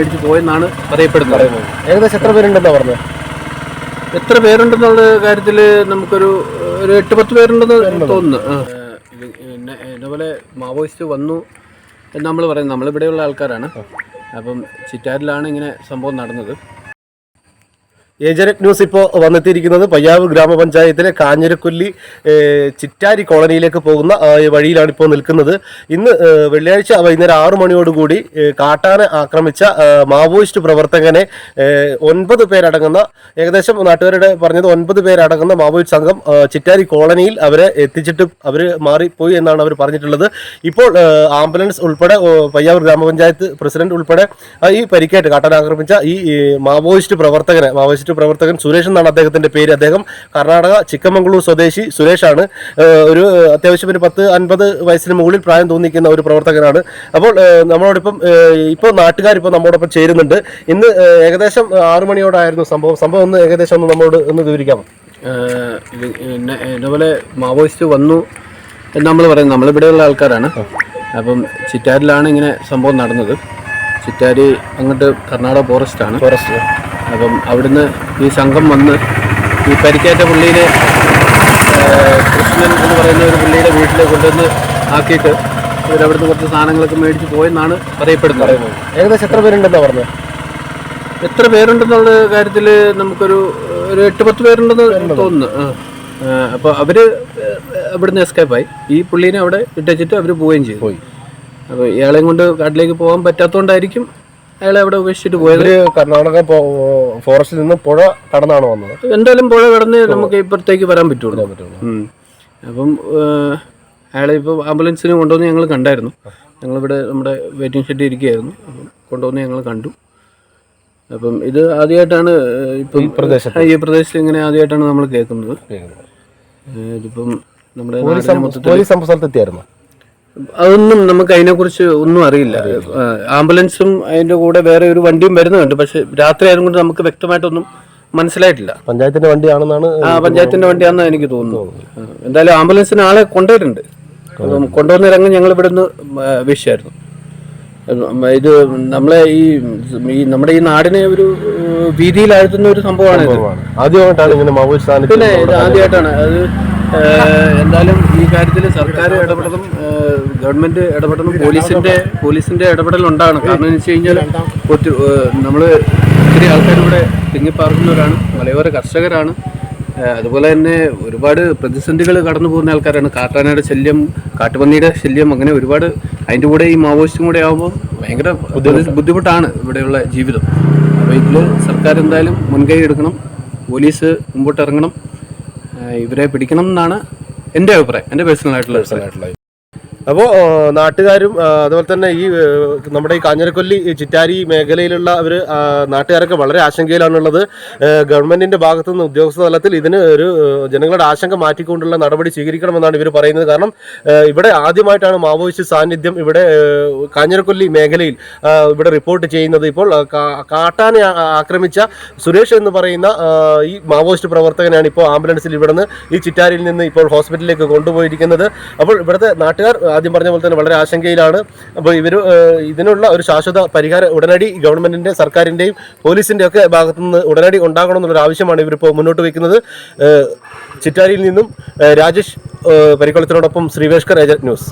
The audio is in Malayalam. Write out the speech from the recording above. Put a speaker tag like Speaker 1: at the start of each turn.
Speaker 1: മേടിച്ച് പോയെന്നാണ് പറയപ്പെടുന്നത്
Speaker 2: ഏകദേശം എത്ര പേരുണ്ടെന്നാ പറഞ്ഞത്
Speaker 1: എത്ര പേരുണ്ടെന്നുള്ള കാര്യത്തിൽ നമുക്കൊരു ഒരു എട്ട് പത്ത് പേരുണ്ടെന്ന് തോന്നുന്നു. ഇത് ഇതേപോലെ മാവോയിസ്റ്റ് വന്നു എന്ന് നമ്മൾ പറയുന്നത് നമ്മളിവിടെയുള്ള ആൾക്കാരാണ്. അപ്പം ചിറ്റാരിലാണ് ഇങ്ങനെ സംഭവം നടന്നത്.
Speaker 2: ഏജനറ്റ് ന്യൂസ് ഇപ്പോൾ വന്നെത്തിയിരിക്കുന്നത് പയ്യാവ് ഗ്രാമപഞ്ചായത്തിലെ കാഞ്ഞിരക്കൊല്ലി ചിറ്റാരി കോളനിയിലേക്ക് പോകുന്ന വഴിയിലാണ് ഇപ്പോൾ നിൽക്കുന്നത്. ഇന്ന് വെള്ളിയാഴ്ച വൈകുന്നേരം ആറു മണിയോടുകൂടി കാട്ടാനെ ആക്രമിച്ച മാവോയിസ്റ്റ് പ്രവർത്തകനെ ഒൻപത് പേരടങ്ങുന്ന ഏകദേശം നാട്ടുകാരുടെ പറഞ്ഞത് ഒൻപത് പേരടങ്ങുന്ന മാവോയിസ്റ്റ് സംഘം ചിറ്റാരി കോളനിയിൽ അവരെ എത്തിച്ചിട്ട് അവർ മാറിപ്പോയി എന്നാണ് അവർ പറഞ്ഞിട്ടുള്ളത്. ഇപ്പോൾ ആംബുലൻസ് ഉൾപ്പെടെ പയ്യാവൂർ ഗ്രാമപഞ്ചായത്ത് പ്രസിഡന്റ് ഉൾപ്പെടെ ഈ പരിക്കേറ്റ് കാട്ടാന ആക്രമിച്ച ഈ മാവോയിസ്റ്റ് പ്രവർത്തകനെ മാവോയിസ്റ്റ് പ്രവർത്തകൻ സുരേഷ് എന്നാണ് അദ്ദേഹത്തിന്റെ പേര്. അദ്ദേഹം കർണാടക ചിക്കമംഗളൂർ സ്വദേശി സുരേഷാണ്. ഒരു അത്യാവശ്യം ഒരു പത്ത് അൻപത് വയസ്സിന് മുകളിൽ പ്രായം തോന്നിക്കുന്ന ഒരു പ്രവർത്തകനാണ്. അപ്പോൾ നമ്മളോടൊപ്പം ഇപ്പോൾ നാട്ടുകാരിപ്പോൾ നമ്മളോടൊപ്പം നമ്മോടൊപ്പം ചേരുന്നുണ്ട്. ഇന്ന് ഏകദേശം ആറു മണിയോടായിരുന്നു സംഭവം. സംഭവം ഒന്ന് ഏകദേശം ഒന്ന് നമ്മളോട് ഒന്ന് വിവരിക്കാമോ?
Speaker 1: ഇതുപോലെ ഇത് മാവോയിസ്റ്റ് വന്നു എന്ന് നമ്മൾ പറയുന്നത് നമ്മളിവിടെയുള്ള ആൾക്കാരാണ്. അപ്പം ചിറ്റാരിലാണ് ഇങ്ങനെ സംഭവം നടന്നത്. ചിറ്റാരി അങ്ങോട്ട് കർണാടക ഫോറസ്റ്റാണ്
Speaker 2: ഫോറസ്റ്റ്
Speaker 1: അപ്പം അവിടുന്ന് ഈ സംഘം വന്ന് ഈ പരിക്കേറ്റ പുള്ളിയിലെ കൃഷ്ണൻ എന്ന് പറയുന്ന ഒരു പുള്ളിയുടെ വീട്ടിൽ കൊണ്ടുവന്ന് ആക്കിയിട്ട് ഇവരവിടുന്ന് കുറച്ച് സാധനങ്ങളൊക്കെ മേടിച്ച് പോയെന്നാണ് പറയപ്പെടുന്നത്.
Speaker 2: ഏകദേശം എത്ര പേരുണ്ടെന്നാണ് പറഞ്ഞത്
Speaker 1: എത്ര പേരുണ്ടെന്നുള്ള കാര്യത്തിൽ നമുക്കൊരു ഒരു എട്ട് പത്ത് പേരുണ്ടെന്ന് തോന്നുന്നു. അപ്പോൾ അവർ അവിടുന്ന് എസ്കേപ്പായി ഈ പുള്ളീനെ അവിടെ ഇട്ടുവെച്ചിട്ട് അവർ പോവുകയും ചെയ്തു.
Speaker 2: പോയി.
Speaker 1: അപ്പോൾ ഇയാളെയും കൊണ്ട് കാട്ടിലേക്ക് പോകാൻ പറ്റാത്തതുകൊണ്ടായിരിക്കും അയാളെ അവിടെ ഉപേക്ഷിച്ചിട്ട് പോയത്.
Speaker 2: ഇവർ കർണാടക പോ- ഫോറസ്റ്റിൽ നിന്ന് പുഴ കടന്നാണ് വന്നത്.
Speaker 1: എന്തായാലും പുഴ കടന്ന് നമുക്ക് ഇപ്പുറത്തേക്ക് വരാൻ പറ്റുള്ളൂ. ഉം. അപ്പം ഏഹ്, അയാളെ ഇപ്പോൾ ആംബുലൻസിന് കൊണ്ടുവന്ന് ഞങ്ങൾ കണ്ടായിരുന്നു. ഞങ്ങളിവിടെ നമ്മുടെ വെയിറ്റിംഗ് ഷെഡിൽ ഇരിക്കുകയായിരുന്നു. അപ്പം കൊണ്ടുവന്ന് ഞങ്ങൾ കണ്ടു. അപ്പം ഇത് ആദ്യമായിട്ടാണ് ഏഹ്, ഇപ്പം
Speaker 2: പ്രദേശത്ത്.
Speaker 1: ഈ പ്രദേശത്ത് ഇങ്ങനെ ആദ്യമായിട്ടാണ് നമ്മൾ കേൾക്കുന്നത്. ഏഹ്, ഇതിപ്പം നമ്മുടെ നാടിനെ മൊത്തത്തിൽ
Speaker 2: പോലീസ് എത്തിയായിരുന്നു?
Speaker 1: അതൊന്നും നമുക്ക് അതിനെക്കുറിച്ച് ഒന്നും അറിയില്ല. ആംബുലൻസും അതിന്റെ കൂടെ വേറെ ഒരു വണ്ടിയും വരുന്നുണ്ട്. പക്ഷെ രാത്രി ആയതുകൊണ്ട് നമുക്ക് വ്യക്തമായിട്ടൊന്നും മനസ്സിലായിട്ടില്ല.
Speaker 2: പഞ്ചായത്തിന്റെ വണ്ടിയാണെന്നാണ്
Speaker 1: ആ പഞ്ചായത്തിന്റെ വണ്ടിയാണെന്ന് എനിക്ക് തോന്നുന്നു. എന്തായാലും ആംബുലൻസിന് ആളെ കൊണ്ടുവരുന്നുണ്ട്. കൊണ്ടുവന്ന രംഗം ഞങ്ങൾ ഇവിടുന്ന് വീക്ഷിച്ചായിരുന്നു ഉം, ഇത് നമ്മളെ ഈ ഈ നമ്മുടെ ഈ നാടിനെ ഒരു ഏഹ്, ഭീതിയിലാഴ്ത്തുന്ന ഒരു സംഭവമാണ്
Speaker 2: ആദ്യമായിട്ടാണ് ഇങ്ങനെ
Speaker 1: പിന്നെ ഇത് ആദ്യമായിട്ടാണ്. അത് എന്തായാലും ഈ കാര്യത്തിൽ സർക്കാർ ഇടപെടലും ഗവൺമെന്റ് ഇടപെടലും പോലീസിന്റെ പോലീസിന്റെ ഇടപെടൽ കാരണം എന്ന് വെച്ച് കഴിഞ്ഞാൽ ഒത്തിരി നമ്മൾ ഒത്തിരി ആൾക്കാർ ഇവിടെ തിങ്ങിപ്പാർക്കുന്നവരാണ് മലയോര കർഷകരാണ്. അതുപോലെ തന്നെ ഒരുപാട് പ്രതിസന്ധികൾ കടന്നു പോകുന്ന ആൾക്കാരാണ്. കാട്ടാനയുടെ ശല്യം കാട്ടുപന്നിയുടെ ശല്യം അങ്ങനെ ഒരുപാട് അതിന്റെ കൂടെ ഈ മാവോയിസ്റ്റും കൂടെ ആകുമ്പോൾ ഭയങ്കര ബുദ്ധിമുട്ടാണ് ഇവിടെയുള്ള ജീവിതം. അപ്പോൾ ഇതിൽ സർക്കാർ എന്തായാലും മുൻകൈ എടുക്കണം. പോലീസ് മുമ്പോട്ട് ഇറങ്ങണം. ഏഹ് ഇവരെ പിടിക്കണം എന്നാണ് എന്റെ അഭിപ്രായം എന്റെ പേഴ്സണൽ ആയിട്ടുള്ള അഭിപ്രായം
Speaker 2: അപ്പോൾ നാട്ടുകാരും അതുപോലെ തന്നെ ഈ നമ്മുടെ ഈ കാഞ്ഞിരക്കൊല്ലി ചിറ്റാരി മേഖലയിലുള്ള അവർ നാട്ടുകാരൊക്കെ വളരെ ആശങ്കയിലാണുള്ളത്. ഗവൺമെന്റിന്റെ ഭാഗത്തു നിന്ന് ഉദ്യോഗസ്ഥ തലത്തിൽ ഇതിന് ഒരു ജനങ്ങളുടെ ആശങ്ക മാറ്റിക്കൊണ്ടുള്ള നടപടി സ്വീകരിക്കണമെന്നാണ് ഇവർ പറയുന്നത്. കാരണം ഇവിടെ ആദ്യമായിട്ടാണ് മാവോയിസ്റ്റ് സാന്നിധ്യം ഇവിടെ കാഞ്ഞിരക്കൊല്ലി മേഖലയിൽ ഇവിടെ റിപ്പോർട്ട് ചെയ്യുന്നത്. ഇപ്പോൾ കാട്ടാനെ ആക്രമിച്ച സുരേഷ് എന്ന് പറയുന്ന ഈ മാവോയിസ്റ്റ് പ്രവർത്തകനാണ് ഇപ്പോൾ ആംബുലൻസിൽ ഇവിടുന്ന് ഈ ചിറ്റാരിയിൽ നിന്ന് ഇപ്പോൾ ഹോസ്പിറ്റലിലേക്ക് കൊണ്ടുപോയിരിക്കുന്നത്. അപ്പോൾ ഇവിടുത്തെ നാട്ടുകാർ ആദ്യം പറഞ്ഞ പോലെ തന്നെ വളരെ ആശങ്കയിലാണ്. അപ്പോൾ ഇവർ ഇതിനുള്ള ഒരു ശാശ്വത പരിഹാരം ഉടനടി ഗവൺമെന്റിന്റെ സർക്കാരിന്റെയും പോലീസിന്റെ ഒക്കെ ഭാഗത്തു നിന്ന് ഉടനടി ഉണ്ടാകണം എന്നുള്ളൊരു ആവശ്യമാണ് ഇവരിപ്പോൾ മുന്നോട്ട് വയ്ക്കുന്നത്. ചിറ്റാരിയിൽ നിന്നും രാജേഷ് പരിക്കുളത്തിനോടൊപ്പം ശ്രീവേഷ്കർ ഏജന്റ് ന്യൂസ്.